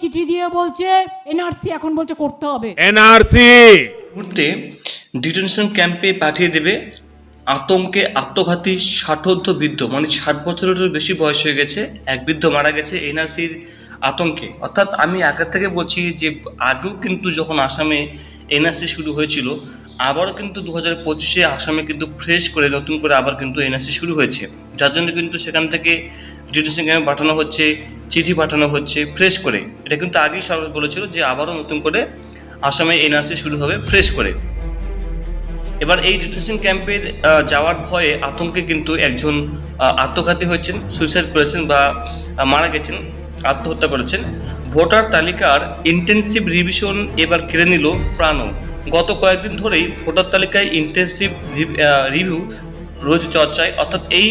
চিঠি দিয়ে বলছে এনআরসি এখন বলছে করতে হবে। এনআরসি মুহূর্তে ডিটেনশন ক্যাম্পে পাঠিয়ে দেবে আতঙ্কে আত্মঘাতী ষাটোর্ধ বৃদ্ধ মানে ষাট বছরেরও বেশি বয়স হয়ে গেছে এক বৃদ্ধ মারা গেছে এনআরসির আতঙ্কে। অর্থাৎ আমি আগের থেকে বলছি যে আগেও কিন্তু যখন আসামে এনআরসি শুরু হয়েছিল আবারও কিন্তু দু হাজার পঁচিশে আসামে কিন্তু ফ্রেশ করে নতুন করে আবার কিন্তু এনআরসি শুরু হয়েছে। যার জন্য কিন্তু সেখান থেকে ডিটেশন ক্যাম্পে পাঠানো হচ্ছে, চিঠি পাঠানো হচ্ছে ফ্রেশ করে। এটা কিন্তু আগেই সরকার বলেছিল যে আবারও নতুন করে আসামে এনআরসি শুরু হবে ফ্রেশ করে। এবার এই ডিটেশন ক্যাম্পের যাওয়ার ভয়ে আতঙ্কে কিন্তু একজন আত্মঘাতী হয়েছেন সুইসাইড করেছেন বা মারা গেছেন, আত্মহত্যা করেছেন। ভোটার তালিকার ইন্টেনসিভ রিভিশন এবার কেড়ে নিল প্রাণও। গত কয়েকদিন ধরেই ভোটার তালিকায় ইন্টেনসিভ রিভিউ রোজ চর্চায়। অর্থাৎ এই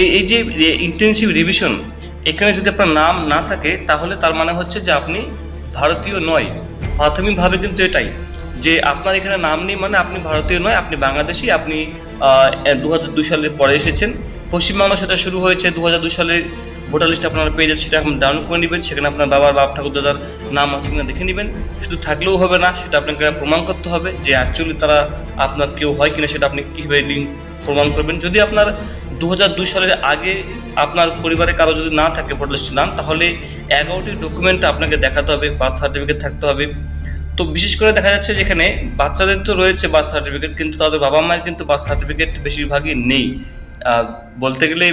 এই এই যে ইন্টেনসিভ রিভিশন এখানে যদি আপনার নাম না থাকে, তাহলে তার মানে হচ্ছে যে আপনি ভারতীয় নয়। প্রাথমিকভাবে কিন্তু এটাই, যে আপনার এখানে নাম নেই মানে আপনি ভারতীয় নয়, আপনি বাংলাদেশি, আপনি দু হাজার দুই সালের পরে এসেছেন। পশ্চিমবাংলা সেটা শুরু হয়েছে দু হাজার দুই সালে ভোটার লিস্ট আপনারা পেয়ে যাচ্ছেন, সেটা আপনি ডাউনলোড করে নেবেন। সেখানে আপনার বাবার বাপ ঠাকুর দাদার নাম আছে কিনা দেখে নেবেন। শুধু থাকলেও হবে না, সেটা আপনাকে প্রমাণ করতে হবে যে অ্যাকচুয়ালি তারা আপনার কেউ হয় কিনা, সেটা আপনি কীভাবে লিঙ্ক প্রমাণ করবেন। যদি আপনার দু সালের আগে আপনার পরিবারে কারও যদি না থাকে ভোটার নাম, তাহলে এগারোটি ডকুমেন্ট আপনাকে দেখাতে হবে বার্থ সার্টিফিকেট থাকতে হবে। তো বিশেষ করে দেখা যাচ্ছে যেখানে বাচ্চাদের তো রয়েছে বার্থ সার্টিফিকেট কিন্তু তাদের বাবা মায়ের কিন্তু বার্থ সার্টিফিকেট বেশিরভাগই নেই। বলতে গেলে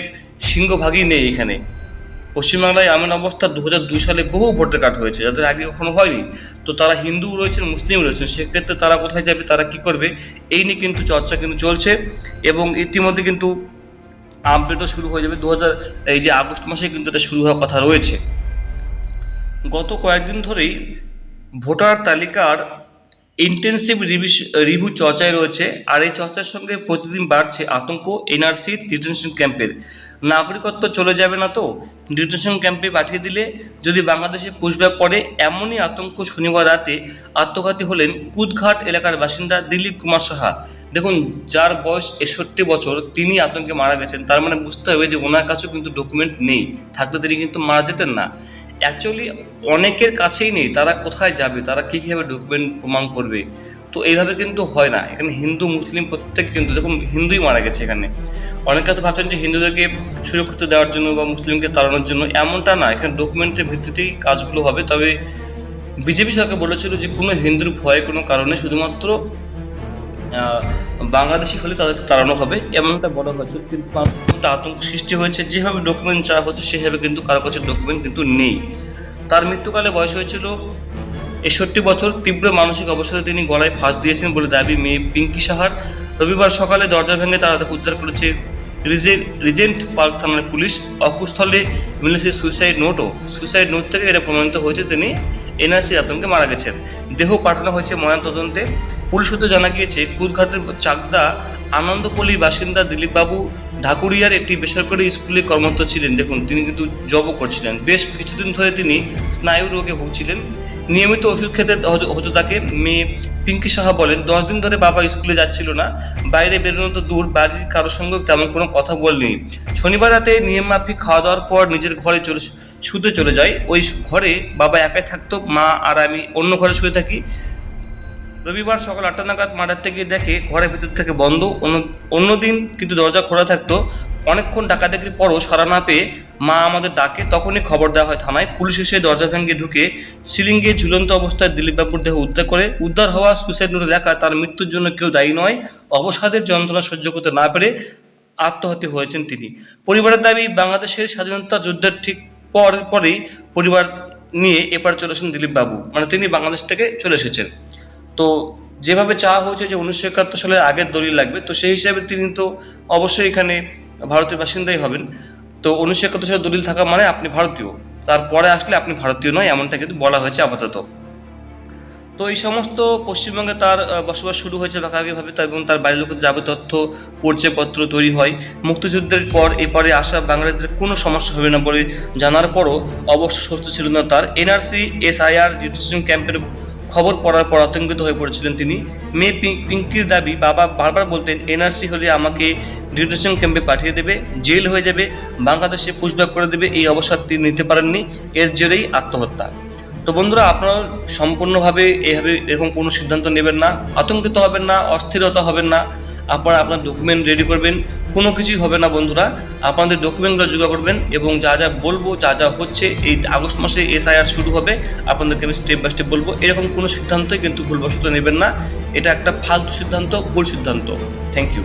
সিংহভাগই নেই এখানে। পশ্চিমবাংলায় এমন অবস্থা দু হাজার দুই সালে বহু ভোটার কার্ড হয়েছে, যাদের আগে কখনো হয়নি। তো তারা হিন্দু রয়েছেন, মুসলিম রয়েছেন, সেক্ষেত্রে তারা কোথায় যাবে, তারা কি করবে, এই নিয়ে কিন্তু চর্চা কিন্তু চলছে। এবং ইতিমধ্যে কিন্তু আপডেটও শুরু হয়ে যাবে দু হাজার এই যে আগস্ট মাসে কিন্তু এটা শুরু হওয়ার কথা রয়েছে। গত কয়েকদিন ধরেই ভোটার তালিকার ইন্টেন্সিভ রিভিউ চর্চায় রয়েছে, আর এই চর্চার সঙ্গে প্রতিদিন বাড়ছে আতঙ্ক, এনআরসি ডিটেনশন ক্যাম্পের নাগরিকত্ব চলে যাবে না তো? ডিটেনশন ক্যাম্পে পাঠিয়ে দিলে যদি বাংলাদেশে পুষব্যাক পড়ে এমনই আতঙ্ক শনিবার রাতে আত্মঘাতী হলেন কুদঘাট এলাকার বাসিন্দা দিলীপ কুমার সাহা। দেখুন, যার বয়স একষট্টি বছর, তিনি আতঙ্কে মারা গেছেন। তার মানে বুঝতে হবে যে ওনার কাছেও কিন্তু ডকুমেন্ট নেই। থাকলে তিনি কিন্তু মারা যেতেন না। অ্যাকচুয়ালি অনেকের কাছেই নেই। তারা কোথায় যাবে? তারা কী কীভাবে ডকুমেন্ট প্রমাণ করবে? তো এইভাবে কিন্তু হয় না। এখানে হিন্দু, মুসলিম প্রত্যেক কিন্তু, দেখুন হিন্দুই মারা গেছে এখানে। অনেকে তো ভাবছেন যে হিন্দুদেরকে সুরক্ষিত দেওয়ার জন্য বা মুসলিমকে তাড়ানোর জন্য এমনটা না। এখানে ডকুমেন্টের ভিত্তিতেই কাজগুলো হবে। তবে বিজেপি সরকার বলেছিল যে কোনো হিন্দুর ভয়ে কোনো কারণে শুধুমাত্র বাংলাদেশি হলে তাদেরকে তাড়ানো হবে। এমনটা বলা হয়েছিল কিন্তু আতঙ্ক সৃষ্টি হয়েছে। যেভাবে ডকুমেন্ট চাওয়া হচ্ছে, সেভাবে কিন্তু কারও কাছে ডকুমেন্ট কিন্তু নেই। তার মৃত্যুকালে বয়স হয়েছিল একষট্টি বছর তীব্র মানসিক অবস্থায় তিনি গলায় ফাঁস দিয়েছেন বলে দাবি মেয়ে পিঙ্কি সাহার। রবিবার সকালে দরজা ভেঙে তারা তাকে উদ্ধার করেছে রিজে- রিজেন্ট পার্ক থানার পুলিশ। অকুস্থলে মিলেছে সুইসাইড নোটও। সুইসাইড নোট থেকে এটা প্রমাণিত হয়েছে তিনি এনআরসি আতঙ্কে মারা গেছেন। দেহ পাঠানো হয়েছে ময়নাতদন্তে। পুলিশ সূত্রে জানা গিয়েছে কুদঘাটের চাকদা আনন্দপল্লীর বাসিন্দা দিলীপবাবু ঢাকুরিয়ার একটি বেসরকারি স্কুলে কর্মরত ছিলেন। দেখুন, তিনি কিন্তু জবও করছিলেন। বেশ কিছুদিন ধরে তিনি স্নায়ু রোগে ভুগছিলেন। নিয়মিত ওষুধ খেতে হতো- তাকে মেয়ে পিঙ্কি সাহা বলেন, দশ দিন ধরে বাবা স্কুলে যাচ্ছিল না, বাইরে বেরোনো তো দূর বাড়ির কারোর সঙ্গে তেমন কোনো কথা বলেনি। শনিবার রাতে নিয়ম মাফিক খাওয়া দাওয়ার পর নিজের ঘরে চলে শুতে চলে যায়। ওই ঘরে বাবা একাই থাকতো, মা আর আমি অন্য ঘরে শুয়ে থাকি। রবিবার সকাল আটটা নাগাদ মাঠের থেকে দেখে ঘরের ভিতর থেকে বন্ধ। অন্য অন্যদিন কিন্তু দরজা খোলা থাকতো। অনেকক্ষণ ডাকাডাকির পরও সারা না পেয়ে মা আমাদের ডাকে, তখনই খবর দেওয়া হয় থানায়। পুলিশ এসে দরজা ভেঙে ঢুকে সিলিংয়ে ঝুলন্ত অবস্থায় দিলীপবাবুর দেহ উদ্ধার করে, উদ্ধার হওয়া সুইসাইড নোটে লেখা, তার মৃত্যুর জন্য কেউ দায়ী নয়, অবসাদের যন্ত্রণা সহ্য করতে না পেরে আত্মহত্যা হয়েছেন তিনি। পরিবারের দাবি, বাংলাদেশের স্বাধীনতা যুদ্ধের ঠিক পর পরেই পরিবার নিয়ে এপার চলে আসেন দিলীপ বাবু। মানে তিনি বাংলাদেশ থেকে চলে এসেছেন। তো যেভাবে চাওয়া হয়েছে যে উনিশশো একাত্তর সালের আগের দলিল লাগবে, তো সেই হিসাবে তিনি তো অবশ্যই এখানে ভারতের বাসিন্দাই হবেন। তো উনিশশো একাত্তর সালের দলিল থাকা মানে আপনি ভারতীয়। তারপরে আসলে আপনি ভারতীয় নয়, এমনটা কিন্তু বলা হয়েছে আপাতত। তো এই সমস্ত পশ্চিমবঙ্গে তার বসবাস শুরু হয়েছে ভাগাভাগিভাবে এবং তার বাড়ির লোকের যাবে তথ্য, পরিচয়পত্র তৈরি হয়। মুক্তিযুদ্ধের পর এপারে আসা বাঙালিদের কোনো সমস্যা হবে না বলে জানার পরও অবশ্য সুস্থ ছিল না তার। এনআরসি, এসআইআর, ডিটেনশন ক্যাম্পের খবর পড়ার পর আতঙ্কিত হয়ে পড়েছিলেন তিনি। মেয়ে পিঙ্কির দাবি, বাবা বারবার বলতেন, এনআরসি হলে আমাকে ডিটেশন ক্যাম্পে পাঠিয়ে দেবে, জেল হয়ে যাবে, বাংলাদেশে পুষব্যাক করে দেবে, এই অবসর তিনি নিতে পারেননি, এর জেরেই আত্মহত্যা। তো বন্ধুরা, আপনারা সম্পূর্ণভাবে এভাবে এরকম কোনো সিদ্ধান্ত নেবেন না, আতঙ্কিত হবেন না, অস্থিরতা হবেন না। আপনারা আপনার ডকুমেন্ট রেডি করবেন। কোনো কিছুই হবে না বন্ধুরা। আপনাদের ডকুমেন্টগুলো জোগাড় করবেন এবং যা যা বলব, যা যা হচ্ছে, এই আগস্ট মাসে এসআইআর শুরু হবে, আপনাদেরকে আমি স্টেপ বাই স্টেপ বলব। এরকম কোনো সিদ্ধান্তই কিন্তু ভুলবশত নেবেন না। এটা একটা ফালতু সিদ্ধান্ত, ভুল সিদ্ধান্ত। Thank you